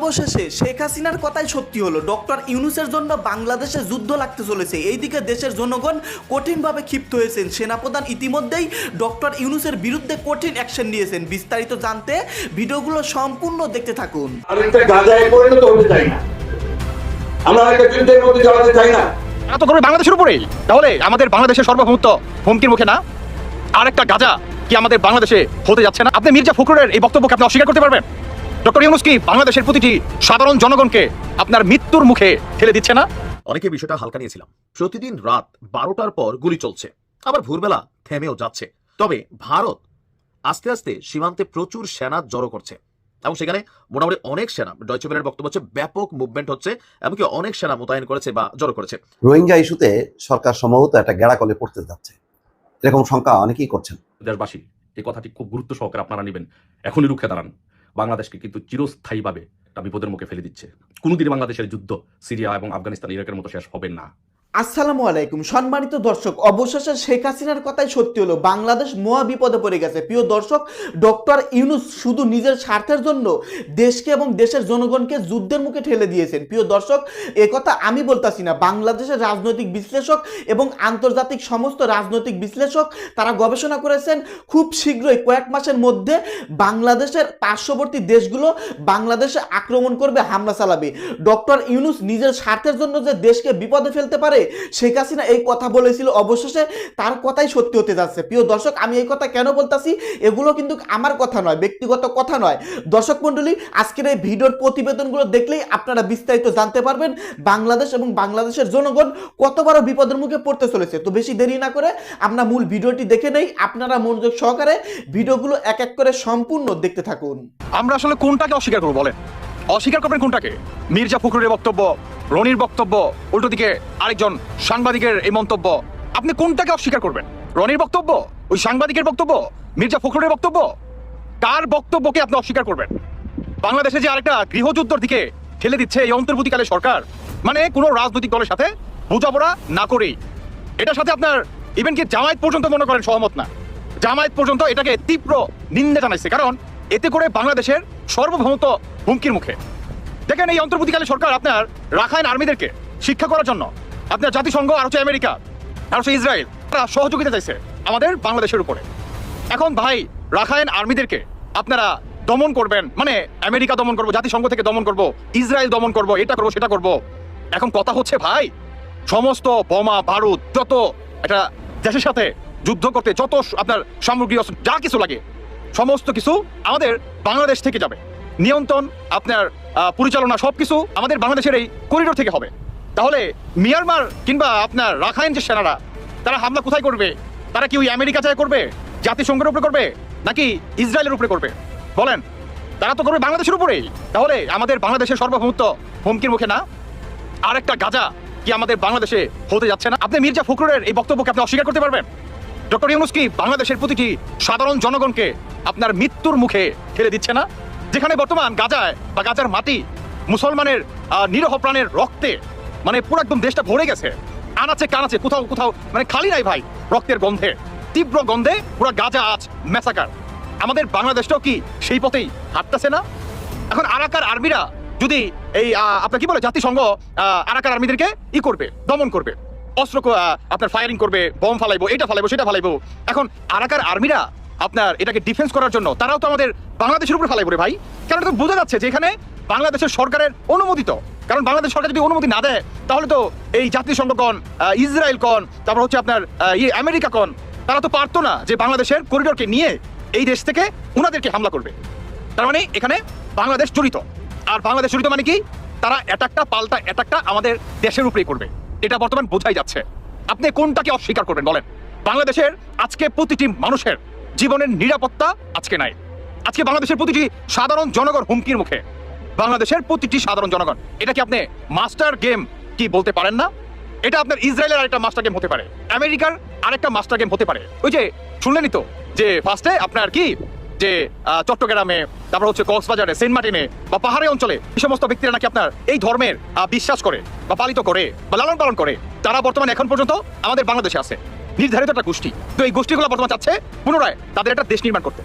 অবশেষে শেখ হাসিনার কথাই সত্যি হলো। ডক্টর ইউনুসের জন্য বাংলাদেশে যুদ্ধ লাগতে চলেছে। এইদিকে দেশের জনগণ কঠিনভাবে ক্ষিপ্ত হয়েছেন। সেনাপ্রধান ইতিমধ্যেই ডক্টর ইউনুসের বিরুদ্ধে কঠিন অ্যাকশন নিয়েছেন। বিস্তারিত জানতে ভিডিওগুলো সম্পূর্ণ দেখতে থাকুন। আরেকটা পরিণত হতে চাই না। আমরা একটা যুদ্ধের মধ্যে জড়াতে চাই না। তো করবে বাংলাদেশের উপরেই তাহলে আমাদের বাংলাদেশের সর্বভৌমত্ব হুমকির মুখে না? আর একটা গাজা কি আমাদের বাংলাদেশে হতে যাচ্ছে না? আপনি মির্জা ফখরুলের এই বক্তব্যকে আপনি অস্বীকার করতে পারবেন? ডক্টর ইউনুস কি বাংলাদেশের প্রতিটি সাধারণ জনগণকে আপনার মৃত্যুর মুখে ঠেলে দিচ্ছে না? অনেকে বিষয়টা হালকা নিয়েছিলাম। প্রতিদিন রাত বারোটার পর গুলি চলছে। আবার ভোরবেলা থেমেও যাচ্ছে। তবে ভারত আস্তে আস্তে সীমান্তে প্রচুর সেনা জড়ো করছে। এবং সেখানে মোটামুটি অনেক সেনা ডয়চেবেলের বক্তব্য হচ্ছে ব্যাপক মুভমেন্ট হচ্ছে এমনকি অনেক সেনা মোতায়েন করেছে বা জড়ো করেছে। রোহিঙ্গা ইস্যুতে সরকার সম্ভবত একটা গেড়াকলে পড়তে যাচ্ছে। এরকম শঙ্কা অনেকেই করছেন। দেশবাসী এই কথাটি খুব গুরুত্ব সহকারে আপনারা নেবেন। এখনই রুখে দাঁড়ান। বাংলাদেশকে কিন্তু চিরস্থায়ীভাবে একটা বিপদের মুখে ফেলে দিচ্ছে। কোনোদিন বাংলাদেশের যুদ্ধ সিরিয়া এবং আফগানিস্তান, ইরাকের মতো শেষ হবে না। আসসালামু আলাইকুম। সম্মানিত দর্শক, অবশেষে শেখ হাসিনার কথাই সত্যি হলো, বাংলাদেশ মহা বিপদে পড়ে গেছে। প্রিয় দর্শক, ডক্টর ইউনুস শুধু নিজের স্বার্থের জন্য দেশকে এবং দেশের জনগণকে যুদ্ধের মুখে ঠেলে দিয়েছেন। প্রিয় দর্শক কথা আমি বলতাছি না। বাংলাদেশের রাজনৈতিক বিশ্লেষক এবং আন্তর্জাতিক সমস্ত রাজনৈতিক বিশ্লেষক, তারা গবেষণা করেছেন, খুব শীঘ্রই কয়েক মাসের মধ্যে বাংলাদেশের পার্শ্ববর্তী দেশগুলো বাংলাদেশে আক্রমণ করবে, হামলা চালাবে। ডক্টর ইউনুস নিজের স্বার্থের জন্য যে দেশকে বিপদে ফেলতে পারে শেখ হাসিনা এই কথা বলেছিল, অবশেষে তার কথাই সত্যি হতে যাচ্ছে। প্রিয় দর্শক, আমি এই কথা কেন বলতাছি? এগুলো কিন্তু আমার কথা নয়, ব্যক্তিগত কথা নয়। দর্শক মণ্ডলী, আজকের এই ভিডিওর প্রতিবেদনগুলো দেখলেই আপনারা বিস্তারিত জানতে পারবেন বাংলাদেশ এবং বাংলাদেশের জনগণ কত বড় বিপদের মুখে পড়তে চলেছে। তো বেশি দেরি না করে আমরা মূল ভিডিওটি দেখে নেই, আপনারা মনোযোগ সহকারে ভিডিওগুলো এক এক করে সম্পূর্ণ দেখতে থাকুন। আমরা আসলে কোনটাকে অস্বীকার করব বলেন? অস্বীকার করবেন কোনটাকে? মির্জা ফখরুলের বক্তব্য, রনির বক্তব্য, উল্টো দিকে আরেকজন সাংবাদিকের এই মন্তব্য, আপনি কোনটাকে অস্বীকার করবেন? রনির বক্তব্য? ওই সাংবাদিকের বক্তব্য? মির্জা ফখরুলের বক্তব্য? কার বক্তব্যকে আপনি অস্বীকার করবেন? বাংলাদেশে যে আরেকটা গৃহযুদ্ধর দিকে ঠেলে দিচ্ছে এই অন্তর্বর্তীকালে সরকার মানে কোনো রাজনৈতিক দলের সাথে বোঝাপড়া না করেই। এটার সাথে আপনার ইভেন কি জামায়াত পর্যন্ত মনে করেন সহমত না। জামায়াত পর্যন্ত এটাকে তীব্র নিন্দা জানাইছে, কারণ এতে করে বাংলাদেশের সর্বভৌমত্ব হুমকির মুখে। দেখেন এই অন্তর্বর্তীকালে সরকার আপনার রাখাইন আর্মিদেরকে শিক্ষা করার জন্য। আপনার জাতিসংঘ, আর হচ্ছে আমেরিকা, আর হচ্ছে ইসরায়েল, তারা সহযোগিতা চাইছে আমাদের বাংলাদেশের উপরে। এখন ভাই, রাখাইন আর্মিদেরকে আপনারা দমন করবেন মানে আমেরিকা দমন করব, জাতিসংঘ থেকে দমন করব, ইসরায়েল দমন করব, এটা করব, সেটা করব। এখন কথা হচ্ছে ভাই, সমস্ত বোমা, বারুদ, যত একটা দেশের সাথে যুদ্ধ করতে, যত আপনার সামগ্রী, যা কিছু লাগে, সমস্ত কিছু আমাদের বাংলাদেশ থেকে যাবে। নিয়ন্ত্রণ, আপনার পরিচালনা সবকিছু আমাদের বাংলাদেশের এই করিডোর থেকে হবে। তাহলে মিয়ানমার কিংবা আপনার রাখাইন যে সেনারা, তারা হামলা কোথায় করবে? তারা কি ওই আমেরিকা চায় করবে? জাতিসংঘের উপরে করবে? নাকি ইসরায়েলের উপরে করবে? বলেন, তারা তো করবে বাংলাদেশের উপরেই। তাহলে আমাদের বাংলাদেশের সর্বভৌমত্ব হুমকির মুখে না? আর একটা গাজা কি আমাদের বাংলাদেশে হতে যাচ্ছে না? আপনি মির্জা ফখরুলের এই বক্তব্যকে আপনি অস্বীকার করতে পারবেন? ডক্টর ইউনুস কি বাংলাদেশের প্রতিটি সাধারণ জনগণকে আপনার মৃত্যুর মুখে ঠেলে দিচ্ছে না? যেখানে বর্তমান গাজায় বা গাজার মাটি মুসলমানের নিরহ প্রাণের রক্তে মানে পুরো একদম দেশটা ভরে গেছে। আনাচে কানাচে কোথাও কোথাও মানে খালি নাই ভাই রক্তের গন্ধে। তীব্র গন্ধে পুরো গাজা আজ মেসাকার আমাদের বাংলাদেশটাও কি সেই পথেই হাঁটতেছে না? এখন আরাকার আর্মিরা যদি এই আপনার কি বলে, জাতিসংঘ আরাকার আর্মিদেরকে ই করবে, দমন করবে, অস্ত্র আপনার ফায়ারিং করবে বম ফালাইবো, এটা ফালাইবো, সেটা ফালাইবো। এখন আরাকার আর্মিরা আপনার এটাকে ডিফেন্স করার জন্য, তারাও তো আমাদের বাংলাদেশের উপরে ফালাইবো রে ভাই। কারণ তো বোঝা যাচ্ছে যে এখানে বাংলাদেশের সরকারের অনুমোদিত। কারণ বাংলাদেশ সরকার যদি অনুমতি না দেয়, তাহলে তো এই জাতিসংঘ কন ইসরায়েল কন, তারপর হচ্ছে আপনার ইয়ে আমেরিকা কন, তারা তো পারতো না যে বাংলাদেশের করিডোরকে নিয়ে এই দেশ থেকে ওনাদেরকে হামলা করবে। তার মানে এখানে বাংলাদেশ জড়িত। আর বাংলাদেশ জড়িত মানে কি? তারা অ্যাটাকটা পাল্টা অ্যাটাকটা আমাদের দেশের উপরেই করবে। এটা বর্তমান বোঝাই যাচ্ছে। আপনি কোনটাকে অস্বীকার করবেন বলেন? বাংলাদেশের আজকে প্রতিটি মানুষের জীবনের নিরাপত্তা আজকে নাই। আজকে বাংলাদেশের প্রতিটি সাধারণ জনগণ হুমকির মুখে। বাংলাদেশের প্রতিটি সাধারণ জনগণ, এটা কি আপনি মাস্টার গেম কি বলতে পারেন না? এটা আপনার ইসরায়েলের আরেকটা মাস্টার গেম হতে পারে। আমেরিকার আরেকটা মাস্টার গেম হতে পারে। ওই যে, শুনলেনই তো যে ফার্স্টে আপনার কি? যে চট্টগ্রামে, তারপর হচ্ছে কক্সবাজারে, সেন্ট মার্টিনে বা পাহাড়ি অঞ্চলে এই সমস্ত ব্যক্তিরা নাকি আপনার এই ধর্মের বিশ্বাস করে বা পালিত করে বা লালন পালন করে। তারা বর্তমানে এখন পর্যন্ত আমাদের বাংলাদেশে আছে। নির্ধারিত একটা গোষ্ঠী। তো এই গোষ্ঠীগুলো বর্তমান চাচ্ছে পুনরায় তাদের একটা দেশ নির্মাণ করতে।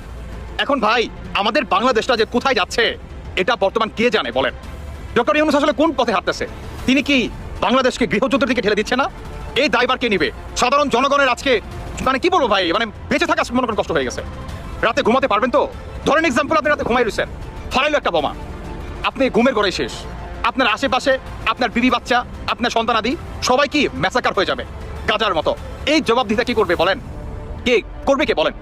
এখন ভাই, আমাদের বাংলাদেশটা যে কোথায় যাচ্ছে, এটা বর্তমান কে জানে বলেন? ডক্টর ইউনুস আসলে কোন পথে হাঁটতেছে? তিনি কি বাংলাদেশকে গৃহযুদ্ধের দিকে ঠেলে দিচ্ছে না? এই দায়বার কে নিবে? সাধারণ জনগণের আজকে মানে কি বলব ভাই মানে বেঁচে থাকা মনে করেন কষ্ট হয়ে গেছে। রাতে ঘুমাতে পারবেন তো? ধরেন এক্সাম্পল আপনি রাতে ঘুমাই রয়েছেন। ফালাইলো একটা বোমা। আপনি ঘুমের ঘরে শেষ। আপনার আশেপাশে, আপনার বিবি বাচ্চা, আপনার সন্তানাদি, সবাই কি ম্যাসাকার হয়ে যাবে? গাজার মতো। এই জবাব দিতে কি করবে বলেন? কে? করবে কে বলেন?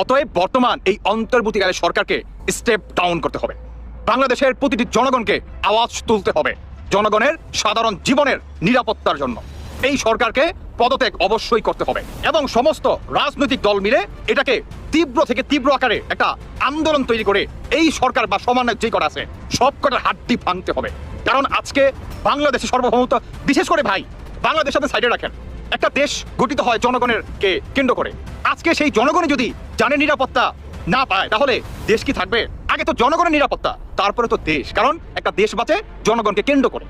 অতএব বর্তমান এই অন্তর্বর্তীকালে সরকারকে স্টেপ ডাউন করতে হবে। বাংলাদেশের প্রতিটি জনগণকে আওয়াজ তুলতে হবে, জনগণের সাধারণ জীবনের নিরাপত্তার জন্য। এই সরকারকে পদত্যাগ অবশ্যই করতে হবে এবং সমস্ত রাজনৈতিক দল মিলে এটাকে তীব্র থেকে তীব্র আকারে একটা আন্দোলন তৈরি করে এই সরকার বা সমন্বয় যে করা আছে সব কটার হাড্ডি ভাঙতে হবে। কারণ আজকে বাংলাদেশের সার্বভৌমত্ব, বিশেষ করে ভাই, বাংলাদেশ আপনি সাইডে রাখেন। একটা দেশ গঠিত হয় জনগণের কে কেন্দ্র করে। আজকে সেই জনগণই যদি জানে নিরাপত্তা না পায়, তাহলে দেশ কি থাকবে? আগে তো জনগণের নিরাপত্তা, তারপরে তো দেশ। কারণ একটা দেশ বাঁচে, জনগণকে কেন্দ্র করে।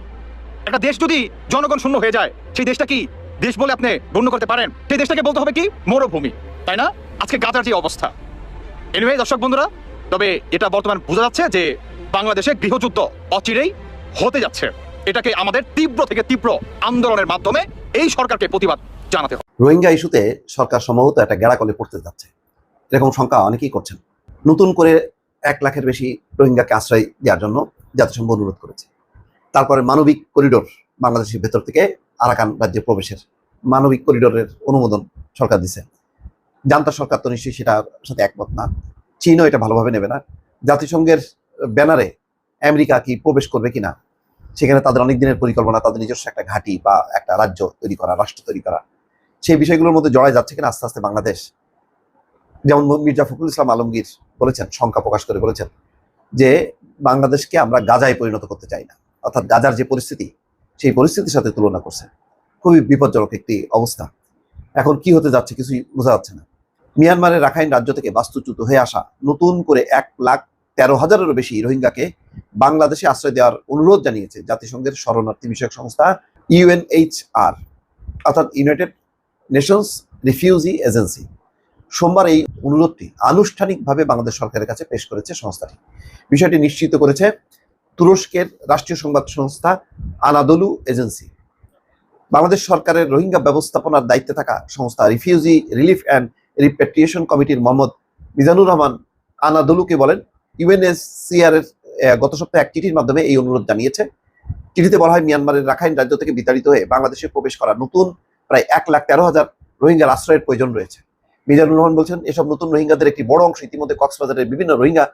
একটা দেশ যদি জনগণ শূন্য হয়ে যায়, সেই দেশটা কি দেশ বলে আপনি গণ্য করতে পারেন? সেই দেশটাকে বলতে হবে কি? মরুভূমি। তাই না? আজকে গাজার যে অবস্থা। এনিওয়ে দর্শক বন্ধুরা, তবে এটা বর্তমান বোঝা যাচ্ছে যে বাংলাদেশে গৃহযুদ্ধ অচিরেই হতে যাচ্ছে। এটাকে আমাদের তীব্র থেকে তীব্র আন্দোলনের মাধ্যমে এই সরকারকে প্রতিবাদ জানাতে হবে। রোহিঙ্গা ইস্যুতে সরকার সম্ভবত একটা গেড়াকলে পড়তে যাচ্ছে। এরকম শঙ্কা অনেকেই করছেন। নতুন করে এক লাখের বেশি রোহিঙ্গাকে আশ্রয় দেওয়ার জন্য জাতিসংঘ অনুরোধ করেছে। তারপরে মানবিক করিডোর বাংলাদেশের ভেতর থেকে আরাকান রাজ্যে প্রবেশের মানবিক করিডোরের অনুমোদন সরকার দিছে। জান্তা সরকার তো নিশ্চয়ই সেটার সাথে একমত না। চীনও এটা ভালোভাবে নেবে না। জাতিসংঘের ব্যানারে আমেরিকা কি প্রবেশ করবে কিনা সেখানে তাদের অনেক দিনের পরিকল্পনা, তাদের নিজস্ব একটা ঘাঁটি বা একটা রাজ্য তৈরি করা, রাষ্ট্র তৈরি করা। সেই বিষয়গুলোর মধ্যে জড়ায় যাচ্ছে কিনা আস্তে আস্তে বাংলাদেশ। যেমন মির্জা ফখরুল ইসলাম আলমগীর বলেছেন শঙ্কা প্রকাশ করে বলেছেন যে বাংলাদেশকে আমরা গাজায় পরিণত করতে চাই না। অর্থাৎ গাজার যে পরিস্থিতি, সেই পরিস্থিতির সাথে তুলনা করছে। খুবই বিপজ্জনক একটি অবস্থা। এখন কি হতে যাচ্ছে কিছুই বোঝা যাচ্ছে না। মিয়ানমারের রাখাইন রাজ্য থেকে বাস্তুচ্যুত হয়ে আসা নতুন করে এক লাখ তেরো হাজারেরও বেশি রোহিঙ্গাকে বাংলাদেশে আশ্রয় দেওয়ার অনুরোধ জানিয়েছে জাতিসংঘের শরণার্থী বিষয়ক সংস্থা ইউএনএইচআর, অর্থাৎ ইউনাইটেড নেশনস রিফিউজি এজেন্সি। সোমবার এই অনুরোধটি আনুষ্ঠানিকভাবে বাংলাদেশ সরকারের কাছে পেশ করেছে সংস্থাটি। বিষয়টি নিশ্চিত করেছে তুরস্কের রাষ্ট্রীয় সংবাদ সংস্থা আনাদলু এজেন্সি। বাংলাদেশ সরকারের রোহিঙ্গা ব্যবস্থাপনার দায়িত্বে থাকা সংস্থা রিফিউজি রিলিফ অ্যান্ড রিপ্যাট্রিয়েশন কমিটির মোহাম্মদ মিজানুর রহমান আনাদলুকে বলেন ইউএনএসসিআর এর গত সপ্তাহে এক চিঠির মাধ্যমে এই অনুরোধ জানিয়েছে। চিঠিতে বলা হয়, মিয়ানমারের রাখাইন রাজ্য থেকে বিতাড়িত হয়ে বাংলাদেশে প্রবেশ করা নতুন, প্রায় এক লাখ তেরো হাজার রোহিঙ্গার আশ্রয়ের প্রয়োজন রয়েছে। মিজানুর রহমান বলছেন, এসব নতুন রোহিঙ্গাদের একটি বড় অংশ ইতিমধ্যে কক্সবাজারের বিভিন্ন রোহিঙ্গা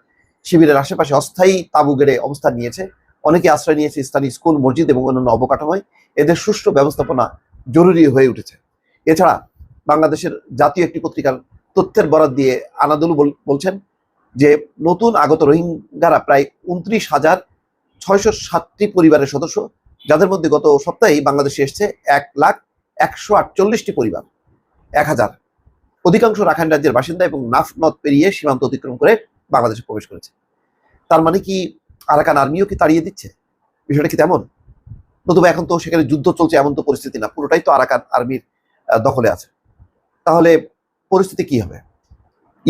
শিবিরের আশেপাশে অস্থায়ী তাঁবু গেড়ে অবস্থান নিয়েছে। অনেকে আশ্রয় নিয়েছে স্থানীয় স্কুল, মসজিদ এবং অন্যান্য অবকাঠামোয়। এদের সুষ্ঠু ব্যবস্থাপনা জরুরি হয়ে উঠেছে। এছাড়া বাংলাদেশের জাতীয় একটি পত্রিকার তথ্যের বরাদ দিয়ে আনাদুল বল- বলছেন যে নতুন আগত রোহিঙ্গারা প্রায় উনত্রিশ হাজার ছয়শো সাতটি পরিবারের সদস্য, যাদের মধ্যে গত সপ্তাহেই বাংলাদেশে এসেছে এক লাখ একশো আটচল্লিশটি পরিবার, এক হাজার। অধিকাংশ রাখাইন রাজ্যের বাসিন্দা এবং নাফ নদ পেরিয়ে সীমান্ত অতিক্রম করে বাংলাদেশে প্রবেশ করেছে। তার মানে কি আরাকান আর্মিও কি তাড়িয়ে দিচ্ছে? বিষয়টা কি তেমন? নতুবা এখন তো সেখানে যুদ্ধ চলছে এমন তো পরিস্থিতি না, পুরোটাই তো আরাকান আর্মির দখলে আছে। তাহলে পরিস্থিতি কি হবে?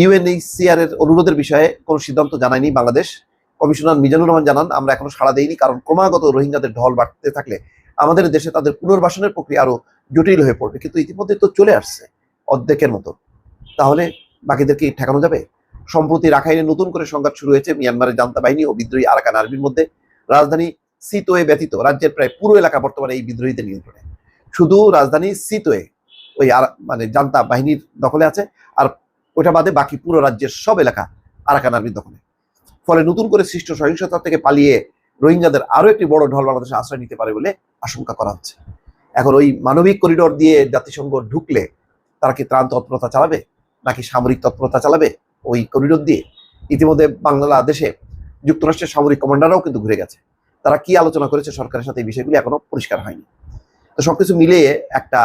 ইউএনএইচসিআর এর অনুরোধের বিষয়ে কোনো সিদ্ধান্ত জানায়নি বাংলাদেশ। কমিশনার মিজানুর রহমান জানান, আমরা এখনও সাড়া দেইনি কারণ ক্রমাগত রোহিঙ্গাদের ঢল বাড়তে থাকলে আমাদের দেশে তাদের পুনর্বাসনের প্রক্রিয়া আরও জটিল হয়ে পড়বে। কিন্তু ইতিমধ্যে তো চলে আসছে অর্ধেকের মতো। তাহলে বাকিদেরকে ঠেকানো যাবে? সম্প্রতি রাখাইনে নতুন করে সংঘাত শুরু হয়েছে মিয়ানমারের জান্তা বাহিনী ও বিদ্রোহী আরাকান আর্মির মধ্যে। রাজধানী সিতোয়ে ব্যতীত রাজ্যের প্রায় পুরো এলাকা বর্তমানে এই বিদ্রোহীদের নিয়ন্ত্রণে। শুধু রাজধানী সিতোয়ে ওই মানে জান্তা বাহিনীর দখলে আছে। আর ওটা বাদে বাকি পুরো রাজ্যের সব এলাকা আরাকান আর্মির দখলে। ফলে নতুন করে সৃষ্ট সহিংসতা থেকে পালিয়ে রোহিঙ্গাদের আরও একটি বড় ঢল বাংলাদেশে আশ্রয় নিতে পারে বলে আশঙ্কা করা হচ্ছে। এখন ওই মানবিক করিডোর দিয়ে জাতিসংঘ ঢুকলে তারা কি ত্রাণ তৎপরতা চালাবে, নাকি সামরিক তৎপরতা চালাবে? ওই করিডোর দিয়ে ইতিমধ্যে বাংলাদেশে যুক্তরাষ্ট্রের সামরিক কমান্ডাররাও কিন্তু ঘুরে গেছে। তারা কি আলোচনা করেছে সরকারের সাথে এই বিষয়গুলি এখনও পরিষ্কার হয়নি। তো সবকিছু মিলিয়ে একটা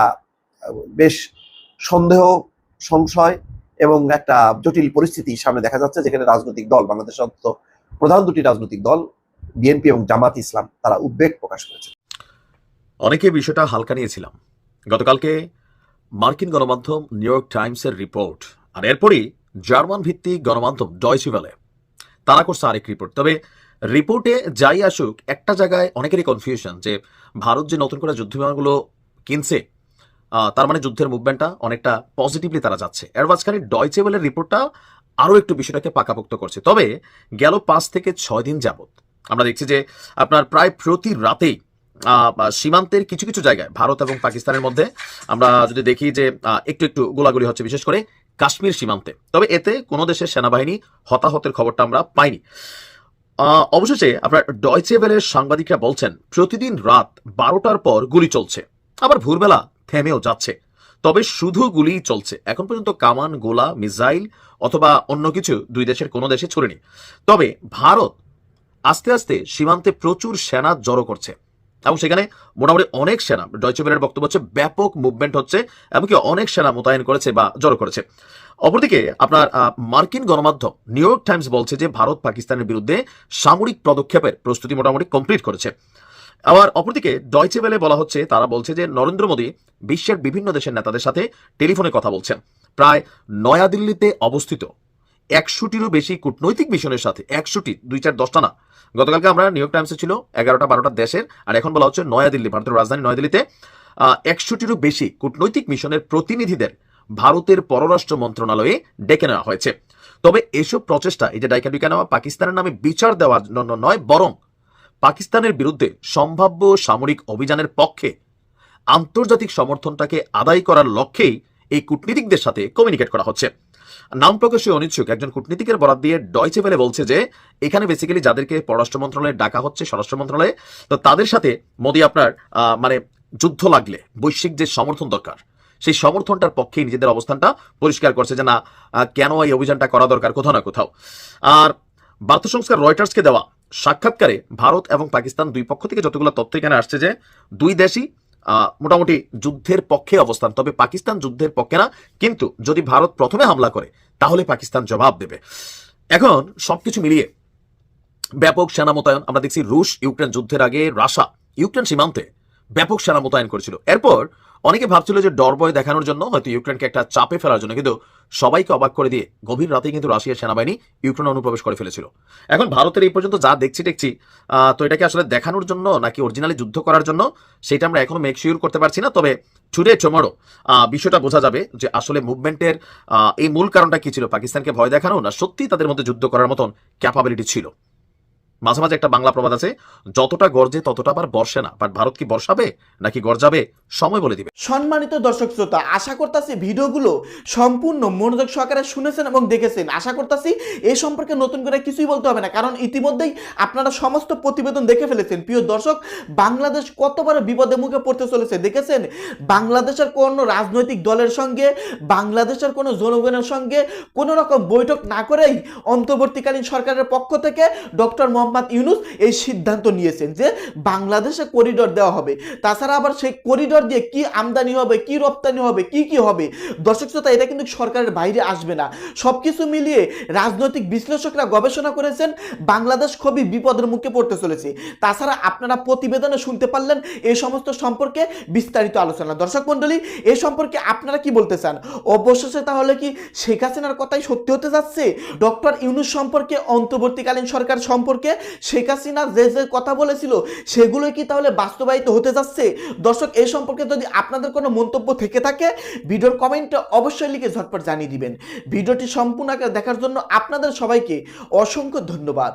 বেশ সন্দেহ, সংশয় এবং একটা জটিল পরিস্থিতি সামনে দেখা যাচ্ছে, যেখানে রাজনৈতিক দল, বাংলাদেশের অন্তত প্রধান দুটি রাজনৈতিক দল, বিএনপি এবং জামাত ইসলাম, তারা উদ্বেগ প্রকাশ করেছে। অনেকে বিষয়টা হালকা নিয়েছিলাম। গতকালকে মার্কিন গণমাধ্যম নিউ ইয়র্ক টাইমসের রিপোর্ট, আর এরপরই জার্মান ভিত্তিক গণমাধ্যম ডয়সিভেলে তারা করছে আরেক রিপোর্ট। তবে রিপোর্টে যাই আসুক, একটা জায়গায় অনেকেরই কনফিউশন যে ভারত যে নতুন করে যুদ্ধ বিমানগুলো কিনছে তার মানে যুদ্ধের মুভমেন্টটা অনেকটা পজিটিভলি তারা যাচ্ছে। এর মাঝখানে ডয়চে ওয়েলের রিপোর্টটা আরও একটু বিষয়টাকে পাকাপোক্ত করছে। তবে গেল পাঁচ থেকে ছয় দিন যাবত আমরা দেখছি যে আপনার প্রায় প্রতি রাতেই সীমান্তের কিছু কিছু জায়গায় ভারত এবং পাকিস্তানের মধ্যে আমরা যদি দেখি যে একটু একটু গোলাগুলি হচ্ছে, বিশেষ করে কাশ্মীর সীমান্তে। তবে এতে কোনো দেশের সেনাবাহিনী হতাহতের খবরটা আমরা পাইনি। অবশেষে আপনার ডয়চে ভেলের সাংবাদিকরা বলছেন, প্রতিদিন রাত বারোটার পর গুলি চলছে। আবার ভোরবেলা থেমেও যাচ্ছে। তবে শুধু গুলিই চলছে। এখন পর্যন্ত কামান, গোলা, মিসাইল অথবা অন্য কিছু দুই দেশের কোনো দেশে ছড়েনি। তবে ভারত আস্তে আস্তে সীমান্তে প্রচুর সেনা জড়ো করছে এবং সেখানে মোটামুটি অনেক সেনা, ডয়চে ভেলের বক্তব্য হচ্ছে, ব্যাপক মুভমেন্ট হচ্ছে এমনকি অনেক সেনা মোতায়েন করেছে বা জড়ো করেছে। অপরদিকে আপনার মার্কিন গণমাধ্যম নিউ ইয়র্ক টাইমস বলছে যে, ভারত পাকিস্তানের বিরুদ্ধে সামরিক পদক্ষেপের প্রস্তুতি মোটামুটি কমপ্লিট করেছে। আবার অপরদিকে ডয়চে বেলে বলা হচ্ছে, তারা বলছে যে নরেন্দ্র মোদী বিশ্বের বিভিন্ন দেশের নেতাদের সাথে টেলিফোনে কথা বলছেন। প্রায় নয়াদিল্লিতে অবস্থিত একশোটিরও বেশি কূটনৈতিক মিশনের সাথে, একশোটি দুই চার দশটা না। গতকালকে আমরা নিউ ইয়র্ক টাইমসে ছিল, এগারোটা, বারোটা দেশের, আর এখন বলা হচ্ছে নয়াদিল্লি, ভারতের রাজধানী নয়াদিল্লিতে একশোটিরও বেশি কূটনৈতিক মিশনের প্রতিনিধিদের ভারতের পররাষ্ট্র মন্ত্রণালয়ে ডেকে নেওয়া হয়েছে। তবে এসব প্রচেষ্টা, এই যে ডাইকা ডুইকা নেওয়া, পাকিস্তানের নামে বিচার দেওয়ার জন্য নয়, বরং পাকিস্তানের বিরুদ্ধে সম্ভাব্য সামরিক অভিযানের পক্ষে আন্তর্জাতিক সমর্থনটাকে আদায় করার লক্ষ্যেই এই কূটনীতিকদের সাথে কমিউনিকেট করা হচ্ছে। নাম প্রকাশে অনিচ্ছুক একজন কূটনীতিকের বরাদ দিয়ে ডয়চে ভেলে বলছে যে, এখানে বেসিক্যালি যাদেরকে পররাষ্ট্র মন্ত্রণালয়ে ডাকা হচ্ছে, স্বরাষ্ট্র মন্ত্রণালয়ে, তো তাদের সাথে মোদী আপনার মানে যুদ্ধ লাগলে, বৈশ্বিক যে সমর্থন দরকার, সেই সমর্থনটার পক্ষে নিজেদের অবস্থানটা পরিষ্কার করছে যে না কেন এই অভিযানটা করা দরকার কোথাও না কোথাও। আর বার্তা সংস্কার রয়টার্সকে দেওয়া সাক্ষাৎকারে ভারত এবং পাকিস্তান দুই পক্ষ থেকে যতগুলো তথ্য এখানে আসছে যে দুই দেশই মোটামুটি যুদ্ধের পক্ষে অবস্থান। তবে পাকিস্তান যুদ্ধের পক্ষে না, কিন্তু যদি ভারত প্রথমে হামলা করে, তাহলে পাকিস্তান জবাব দেবে। এখন সবকিছু মিলিয়ে ব্যাপক সেনা মোতায়েন, আমরা দেখছি রুশ ইউক্রেন যুদ্ধের আগে রাশা ইউক্রেন সীমান্তে ব্যাপক সেনা মোতায়েন করেছিল। এরপর অনেকে ভাবছিল যে ডর ভয় দেখানোর জন্য হয়তো ইউক্রেনকে একটা চাপে ফেলার জন্য, কিন্তু সবাইকে অবাক করে দিয়ে গভীর রাতে কিন্তু রাশিয়ার সেনাবাহিনী ইউক্রেন অনুপ্রবেশ করে ফেলেছিল। এখন ভারতের এই পর্যন্ত যা দেখছি দেখছি তো এটাকে আসলে দেখানোর জন্য নাকি অরিজিনালি যুদ্ধ করার জন্য, সেটা আমরা এখনও মেক শিওর করতে পারছি না। তবে টুডে টুমরো বিষয়টা বোঝা যাবে যে আসলে মুভমেন্টের এই মূল কারণটা কি ছিল? পাকিস্তানকে ভয় দেখানো না সত্যি তাদের মধ্যে যুদ্ধ করার মতন ক্যাপাবিলিটি ছিল? মাঝে মাঝে একটা বাংলা প্রবাদ আছে, যতটা গর্জে ততটা আবার বর্ষে না। বাট ভারত কি বর্ষাবে, নাকি গর্জাবে, সময় বলে দিবে। সম্মানিত দর্শক শ্রোতা, আশা করতেছি ভিডিওগুলো সম্পূর্ণ মনোযোগ সহকারে শুনেছেন এবং দেখেছেন। আশা করতেছি এই সম্পর্কে নতুন করে কিছুই বলতে হবে না, কারণ ইতিমধ্যেই আপনারা সমস্ত প্রতিবেদন দেখে ফেলেছেন। প্রিয় দর্শক, বাংলাদেশ কতবার বিপদে মুখে পড়তে চলেছে, দেখেছেন? বাংলাদেশের কোনো রাজনৈতিক দলের সঙ্গে, বাংলাদেশের কোনো জনগণের সঙ্গে কোনো রকম বৈঠক না করেই অন্তর্বর্তীকালীন সরকারের পক্ষ থেকে ডক্টর মোহাম্মদ ইউনুস এই সিদ্ধান্ত নিয়েছেন যে বাংলাদেশে করিডোর দেওয়া হবে। তাছাড়া আবার সেই করিডোর দিয়ে কি আমদানি হবে, কি রপ্তানি হবে, কি কি হবে? দর্শক শ্রোতা, এটা কিন্তু সরকারের বাইরে আসবে না। সব কিছু মিলিয়ে রাজনৈতিক বিশ্লেষকরা গবেষণা করেছেন, বাংলাদেশ খুবই বিপদের মুখে পড়তে চলেছে। তাছাড়া আপনারা প্রতিবেদনে শুনতে পারলেন এই সমস্ত সম্পর্কে বিস্তারিত আলোচনা। দর্শক মণ্ডলী, এ সম্পর্কে আপনারা কি বলতে চান? অবশেষে তাহলে কি শেখ হাসিনার কথাই সত্যি হতে যাচ্ছে? ডক্টর ইউনুস সম্পর্কে অন্তর্বর্তীকালীন সরকার সম্পর্কে শেখ হাসিনা যে যে কথা বলেছিল সেগুলো কি তাহলে বাস্তবায়িত হতে যাচ্ছে? দর্শক, এ সম্পর্কে যদি আপনাদের কোনো মন্তব্য থেকে থাকে, ভিডিওর কমেন্টে অবশ্যই লিখে ঝটপট জানিয়ে দিবেন। ভিডিওটি সম্পূর্ণ দেখার জন্য আপনাদের সবাইকে অসংখ্য ধন্যবাদ।